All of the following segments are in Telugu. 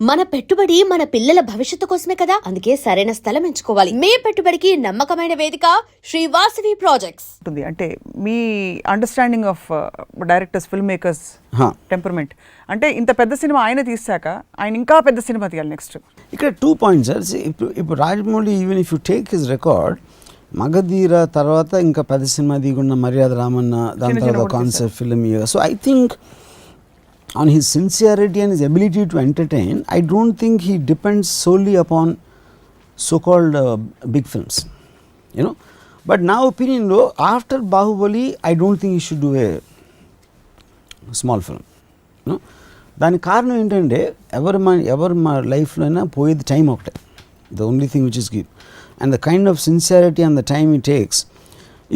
మన పెట్టుబడి మన పిల్లల భవిష్యత్తు కోసమే కదా? అందుకే సరైన స్థలం ఎంచుకోవాలి. మీ పెట్టుబడికి నమ్మకమైన వేదిక శ్రీ వాసవి ప్రాజెక్ట్స్ ఉంటుంది. అంటే మీ understanding of directors film makers హా. టెంపర్మెంట్ అంటే ఇంత పెద్ద సినిమా ఆయన తీసాక ఆయన ఇంకా పెద్ద సినిమా తీయాలి నెక్స్ట్ ఇక్కడ టూ పాయింట్స్ సార్ ఇప్పుడు ఇప్పుడు Rajamouli even if you take his record Magadheera తర్వాత ఇంకా పెద్ద సినిమా దిగున్న మర్యాద రామన్న దాని తర్వాత concept film so I think on his sincerity and his ability to entertain I don't think he depends solely upon so called big films you know but నా ఒపీనియన్లో after Baahubali I don't think you should do a small film you know దానికి కారణం ఏంటంటే ఎవరు మా ఎవరు మా లైఫ్లో అయినా పోయేది టైం ఒకటే the only thing which is give and the kind of sincerity and the time it takes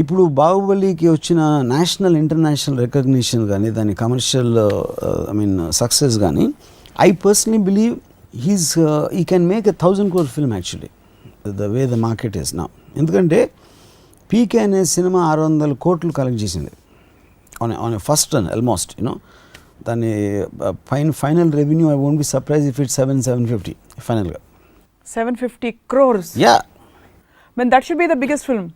ఇప్పుడు బాహుబలికి వచ్చిన నేషనల్ ఇంటర్నేషనల్ రికగ్నిషన్ కానీ దాని కమర్షియల్ ఐ మీన్ సక్సెస్ కానీ ఐ పర్సనలీ బిలీవ్ హీస్ ఈ can make a thousand crore film actually. The way the market is నా. ఎందుకంటే పీకే అనే సినిమా ఆరు వందల కోట్లు కలెక్ట్ చేసింది. On on first run almost you know దాని fine final revenue I won't be surprise if it seven seven fifty ఫైనల్గా. Seven fifty crores? Yeah. Man that should be the biggest film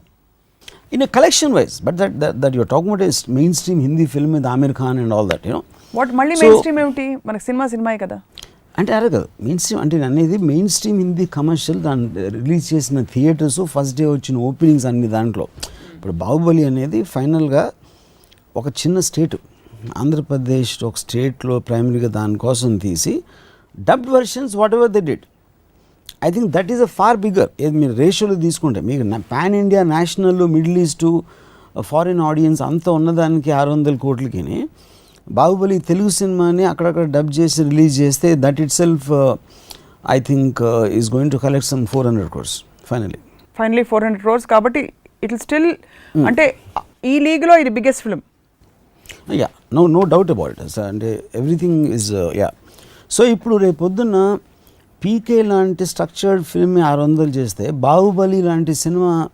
in a collection wise but that, that that you're talking about is mainstream hindi film with amir khan and all that you know. What మళ్ళీ మెయిన్ స్ట్రీమ్ ఏమిటి? మనకి సినిమా సినిమాయే కదా. అంటే అరే కదా మెయిన్ స్ట్రీమ్ అంటే అనేది మెయిన్ స్ట్రీమ్ హిందీ కమర్షియల్ దాన్ని రిలీజ్ చేసిన థియేటర్స్ ఫస్ట్ డే వచ్చిన ఓపెనింగ్స్ అన్ని దాంట్లో. ఇప్పుడు బాహుబలి అనేది ఫైనల్గా ఒక చిన్న స్టేట్ ఆంధ్రప్రదేశ్ ఒక స్టేట్లో ప్రైమరీగా దానికోసం తీసి dubbed versions whatever they did I think that is a far bigger ఏది మీరు రేషియోలో తీసుకుంటే మీకు pan India national middle east foreign audience అంతా ఉన్నదానికి ఆరు వందల కోట్లకి బాహుబలి తెలుగు సినిమాని అక్కడక్కడ డబ్ చేసి రిలీజ్ చేస్తే that itself I think is going to collect some four hundred crores finally finally four hundred crores కాబట్టి ఇట్ స్టిల్ Hmm. అంటే ఈ లీగ్లో ఇది biggest film yeah no no doubt about it sir అంటే ఎవ్రీథింగ్ ఇస్ యా సో ఇప్పుడు రేపు పొద్దున్న పీకే లాంటి స్ట్రక్చర్డ్ ఫిల్మ్ ఆరు వందలు చేస్తే బాహుబలి లాంటి సినిమా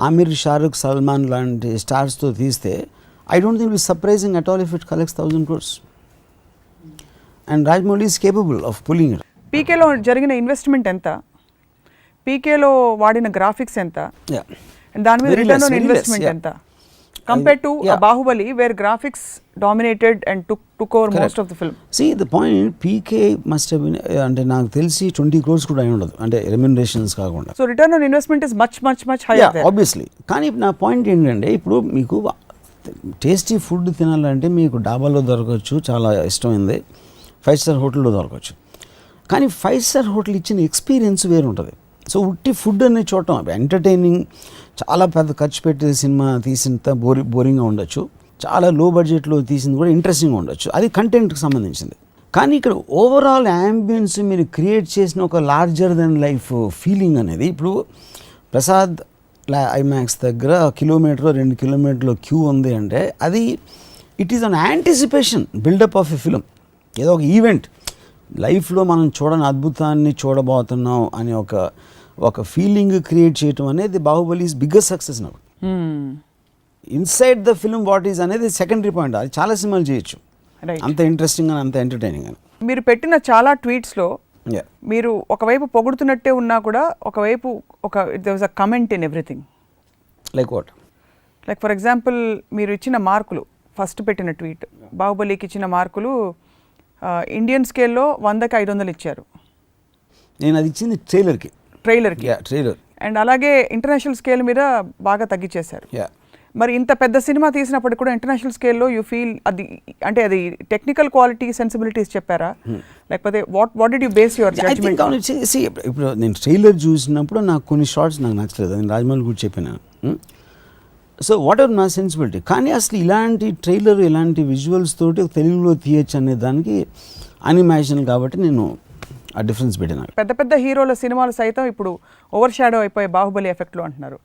ఆమిర్ షారుఖ్ సల్మాన్ లాంటి స్టార్స్తో తీస్తే I don't think it surprising at all if it collects thousand crores. And Rajamouli is capable of pulling it. పీకేలో జరిగిన ఇన్వెస్ట్మెంట్ ఎంత? పీకేలో వాడిన గ్రాఫిక్స్ ఎంత? దాని మీద return on very investment less, yeah. ఎంత compare to yeah. Baahubali where graphics dominated and took took over most of the film see the point PK must అంటే నాకు తెలిసి ట్వంటీ క్రోర్స్ కూడా అయి ఉండదు. అంటే రెమ్యునరేషన్స్ కాకుండా. So return on investment is much much much higher obviously కానీ నా పాయింట్ ఏంటంటే ఇప్పుడు మీకు టేస్టీ ఫుడ్ తినాలంటే మీకు డాబాలో దొరకవచ్చు చాలా ఇష్టమైంది. ఫైవ్ స్టార్ హోటల్లో దొరకవచ్చు కానీ ఫైవ్ స్టార్ హోటల్ ఇచ్చిన ఎక్స్పీరియన్స్ వేరు ఉంటుంది సో ఉట్టి ఫుడ్ అనేది చూడటం ఎంటర్టైనింగ్ చాలా పెద్ద ఖర్చు పెట్టే సినిమా తీసినంత బోరి బోరింగ్గా ఉండొచ్చు. చాలా లో బడ్జెట్లో తీసింది కూడా ఇంట్రెస్టింగ్గా ఉండొచ్చు. అది కంటెంట్కి సంబంధించింది. కానీ ఇక్కడ ఓవరాల్ యాంబియన్స్ మీరు క్రియేట్ చేసిన ఒక లార్జర్ దెన్ లైఫ్ ఫీలింగ్ అనేది ఇప్పుడు ప్రసాద్ ఐమాక్స్ దగ్గర కిలోమీటర్ రెండు కిలోమీటర్ల క్యూ ఉంది అంటే అది it is an anticipation buildup of a film ఏదో ఒక ఈవెంట్ లైఫ్లో మనం చూడని అద్భుతాన్ని చూడబోతున్నాం అనే ఒక ఒక ఫీలింగ్ క్రియేట్ చేయటం అనేది బాహుబలి ఈజ్ బిగ్గెస్ట్ సక్సెస్ నాకు inside the film what is అనేది సెకండరీ పాయింట్ అది చాలా సినిమాలు చేయొచ్చు. అంత ఇంట్రెస్టింగ్ అని అంత ఎంటర్టైనింగ్ అని మీరు పెట్టిన చాలా ట్వీట్స్లో మీరు ఒకవైపు పొగుడుతున్నట్టే ఉన్నా కూడా ఒకవైపు ఒక they was a comment in everything like what like for example మీరు ఇచ్చిన మార్కులు ఫస్ట్ పెట్టిన ట్వీట్ బాహుబలికి ఇచ్చిన మార్కులు ఇండియన్ స్కేల్లో వందకి ఐదు వందలు ఇచ్చారు. నేను అది ఇచ్చింది ట్రైలర్కి ట్రైలర్కి. యా ట్రైలర్ అండ్ అలాగే ఇంటర్నేషనల్ స్కేల్ మీద బాగా తగ్గించేశారు యా మరి ఇంత పెద్ద సినిమా తీసినప్పటికి కూడా ఇంటర్నేషనల్ స్కేల్లో యూ ఫీల్ అది అంటే అది టెక్నికల్ క్వాలిటీ సెన్సిబిలిటీస్ చెప్పారా? లేకపోతే what what did you base your judgement ఇప్పుడు నేను ట్రైలర్ చూసినప్పుడు నాకు కొన్ని షార్ట్స్ నాకు నచ్చలేదు. నేను రాజమౌళి కూడా చెప్పాను. సో వాట్ ఎవర్ నా సెన్సిబిలిటీ కానీ అసలు ఇలాంటి ట్రైలర్ ఇలాంటి విజువల్స్ తోటి తెలుగులో తీయచ్చు అనే దానికి అనిమాజిన్ కాబట్టి నేను ఆ డిఫరెన్స్ పెట్టాను పెద్ద పెద్ద హీరోల సినిమాలు సైతం ఇప్పుడు ఓవర్ షాడో అయిపోయి బాహుబలి ఎఫెక్ట్లో అంటున్నారు.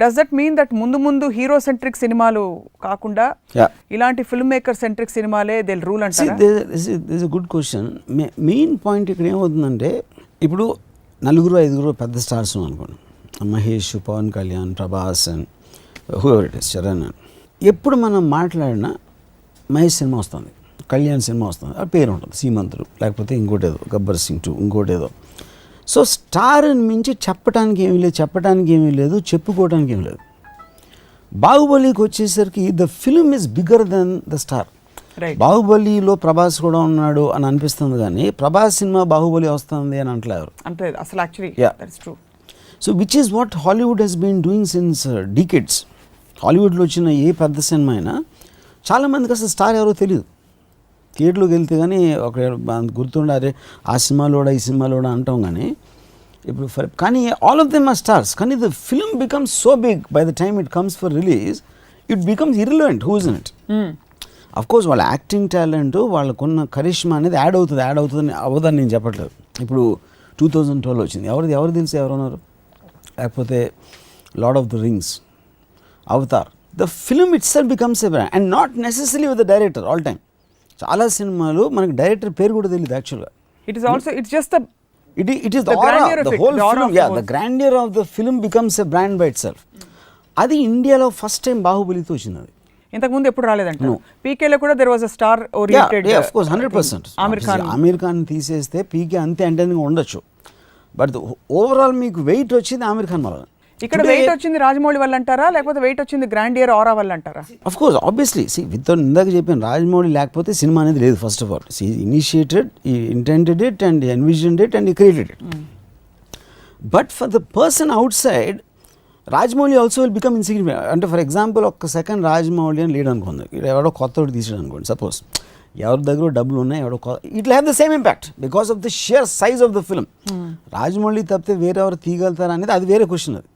డస్ దట్ మీన్ దట్ ముందు ముందు హీరో సెంట్రిక్ సినిమాలు కాకుండా. ఇలాంటి ఫిల్మ్ మేకర్ సెంట్రిక్ సినిమాలే they rule a good question main point ఇక్కడ ఏమవుతుందంటే ఇప్పుడు నలుగురు ఐదుగురు పెద్ద స్టార్స్ అనుకోండి. Mahesh Pawan Kalyan Prabhas and whoever it is Charan. ఎప్పుడు మనం మాట్లాడినా మహేష్ సినిమా వస్తుంది. కళ్యాణ్ సినిమా వస్తుంది. ఆ పేరు ఉంటుంది సీమంతుడు. లేకపోతే ఇంకోటి ఏదో గబ్బర్ సింగ్ టూ ఇంకోటి ఏదో సో స్టార్ని మించి చెప్పడానికి ఏమీ లేదు చెప్పడానికి ఏమీ లేదు చెప్పుకోవడానికి ఏమీ లేదు. బాహుబలికి వచ్చేసరికి the film is bigger then the star. బాహుబలిలో ప్రభాస్ కూడా ఉన్నాడు అని అనిపిస్తుంది కానీ ప్రభాస్ సినిమా బాహుబలి వస్తుంది అని అంటలేరు. అసలు actually so which is what Hollywood has been doing since decades హాలీవుడ్లో వచ్చిన ఏ పెద్ద సినిమా అయినా చాలామందికి అసలు స్టార్ ఎవరో తెలియదు థియేటర్లోకి వెళ్తే కానీ ఒక గుర్తుండారే ఆ సినిమాలోడా ఈ సినిమాలోడా అంటాం కానీ ఇప్పుడు ఫర్ కానీ all of them are stars. కానీ the film becomes so big by the time it comes for release it becomes irrelevant. Who's in it? Of course వాళ్ళ యాక్టింగ్ టాలెంట్ వాళ్ళకున్న కరిష్మా అనేది యాడ్ అవుతుంది యాడ్ అవుతుందని అవ్వదని నేను చెప్పట్లేదు. ఇప్పుడు టూ థౌజండ్ ట్వెల్వ్ వచ్చింది. ఎవరిది ఎవరు తెలిసి ఎవరున్నారు లేకపోతే Lord of the Rings Avatar. The film itself becomes a brand and not necessary with the director all time. చాలా సినిమాలు మనకి డైరెక్టర్ పేరు కూడా తెలియదు యాక్చువల్గా it is also it's just it it is The the whole film yeah the grandeur of the film becomes a brand by itself అది ఇండియాలో ఫస్ట్ టైం బాహుబలితో వచ్చింది అది. ఇంతకు ముందు ఎప్పుడు రాలేదంట. పీకేలో కూడా there was a star oriented of course hundred percent Aamir Khan Aamir Khan తీసేస్తే పీకే అంతే ఎంటర్టైనింగ్ ఉండొచ్చు. బట్ ఓవరాల్ మీకు వెయిట్ వచ్చింది ఆమీర్ ఖాన్ వల్ల. ఇక్కడ వెయిట్ వచ్చింది రాజమౌళి వల్ల అంటారా? లేకపోతే వెయిట్ వచ్చింది గ్రాండియర్ ఆరా వల్ల అంటారా? Of course obviously see with ఇందాక చెప్పాను రాజమౌళి లేకపోతే సినిమా అనేది లేదు first of all see initiated he intended it and envisioned it and he created it but for the person outside Rajamouli also will become insignificant అంటే ఫర్ ఎగ్జాంపుల్ ఒక్క సెకండ్ రాజమౌళి అని లేడు అనుకుంది ఎవడో కొత్తోడు తీసాడు అనుకోండి సపోజ్ ఎవరి దగ్గర డబ్బులు ఉన్నాయి ఎవడో it have the same impact because of the sheer size of the film Rajamouli తప్పితే వేరే ఎవరు తీయగలుగుతారా అనేది అది వేరే క్వశ్చన్ అది.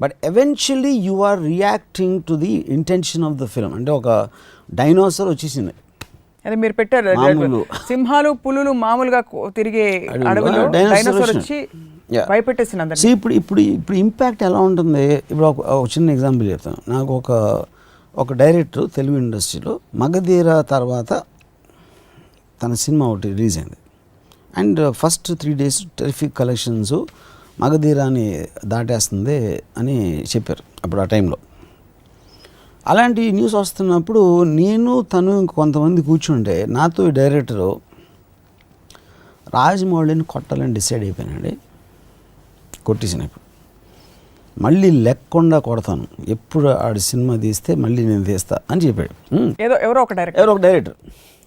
But eventually you are reacting to the intention of the film అంటే ఒక డైనోసర్ వచ్చేసింది. అదే మీరు పెట్టారు. సింహాలు పులులు మామూలుగా తిరిగే అడవిలో డైనోసార్. వచ్చి. భయపెట్టేసింది సో ఇప్పుడు ఇప్పుడు ఇప్పుడు ఇంపాక్ట్ ఎలా ఉంటుంది? ఇప్పుడు ఒక చిన్న ఎగ్జాంపుల్ చెప్తాను. నాకు ఒక ఒక డైరెక్టర్ తెలుగు ఇండస్ట్రీలో మగధీర తర్వాత తన సినిమా ఒకటి రిలీజ్ అయింది. And first three days terrific collections Magadheera అని దాటేస్తుంది అని చెప్పారు అప్పుడు ఆ టైంలో. అలాంటి న్యూస్ వస్తున్నప్పుడు నేను తను కొంతమంది కూర్చుంటే నాతో ఈ డైరెక్టరు రాజమౌళిని కొట్టాలని డిసైడ్ అయిపోయానండి. కొట్టేసిన ఇప్పుడు మళ్ళీ లెక్కుండా కొడతాను. ఎప్పుడు ఆడి సినిమా తీస్తే మళ్ళీ నేను తీస్తా అని చెప్పాడు. ఏదో ఎవరో ఒక డైరెక్టర్. ఎవరో ఒక డైరెక్టర్.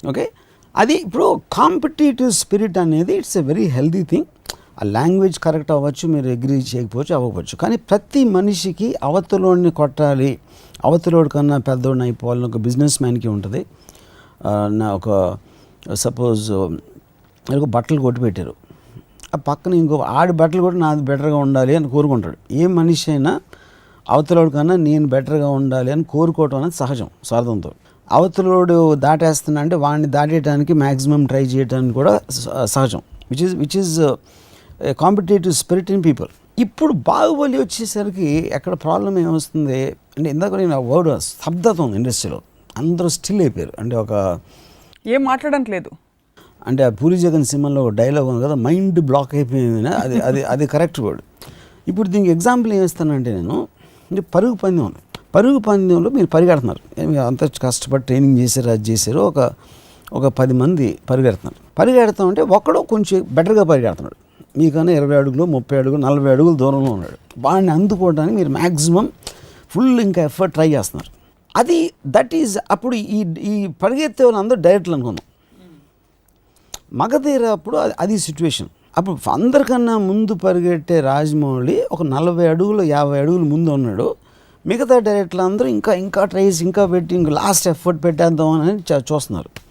ఓకే? అది ఇప్పుడు కాంపిటేటివ్ స్పిరిట్ అనేది it's a very healthy thing. ఆ లాంగ్వేజ్ కరెక్ట్ అవ్వచ్చు మీరు అగ్రీ చేయకపోవచ్చు అవ్వచ్చు కానీ ప్రతి మనిషికి అవతలోడిని కొట్టాలి. అవతలోడి కన్నా పెద్దోడిని అయిపోవాలని ఒక బిజినెస్ మ్యాన్కి ఉంటుంది. నా ఒక సపోజ్ ఒక బట్టలు కొట్టి పెట్టారు. ఆ పక్కన ఇంకో ఆడి బట్టలు కూడా నాది బెటర్గా ఉండాలి అని కోరుకుంటాడు. ఏ మనిషి అయినా అవతలోడి కన్నా నేను బెటర్గా ఉండాలి అని కోరుకోవటం అనేది సహజం స్వార్థంతో. అవతలోడు దాటేస్తున్నా అంటే వాడిని దాటేయడానికి మ్యాక్సిమం ట్రై చేయడానికి కూడా సహజం. Which is which is competitive spirit in people ఇప్పుడు బాహుబలి వచ్చేసరికి ఎక్కడ ప్రాబ్లం ఏమొస్తుంది? అంటే ఇందాక నేను ఆ వర్డ్ స్తబ్దత ఉంది ఇండస్ట్రీలో. అందరూ స్టిల్ అయిపోయారు. అంటే ఒక ఏం మాట్లాడడానికి లేదు. అంటే ఆ పూరి జగన్ సినిమాలో ఒక డైలాగ్ ఉంది కదా మైండ్ బ్లాక్ అయిపోయింది. అది అది అది కరెక్ట్ వర్డ్ ఇప్పుడు దీనికి ఎగ్జాంపుల్ ఏం ఇస్తానంటే నేను అంటే పరుగు పందెం. ఉంది పరుగు పందెంలో మీరు పరిగెడుతున్నారు. అంత కష్టపడి ట్రైనింగ్ చేశారు అది చేశారు ఒక ఒక పది మంది పరిగెడుతున్నారు. పరిగెడతాం అంటే ఒకడు కొంచెం బెటర్గా పరిగెడుతున్నాడు. మీకన్నా ఇరవై అడుగులు ముప్పై అడుగులు నలభై అడుగులు దూరంలో ఉన్నాడు. వాడిని అందుకోవడానికి మీరు మ్యాక్సిమం ఫుల్ ఇంకా ఎఫర్ట్ ట్రై చేస్తున్నారు. అది దట్ ఈజ్ అప్పుడు ఈ ఈ పరిగెత్తే వాళ్ళందరూ డైరెక్ట్లు అనుకుందాం. మగధీర అప్పుడు అది- అది సిచ్యువేషన్ అప్పుడు అందరికన్నా ముందు పరిగెట్టే రాజమౌళి ఒక నలభై అడుగులు యాభై అడుగులు ముందు ఉన్నాడు. మిగతా డైరెక్టర్లు అందరూ ఇంకా ఇంకా ట్రైస్ ఇంకా పెట్టి ఇంకా లాస్ట్ ఎఫర్ట్ పెట్టేద్దాం అని చ- చూస్తున్నారు.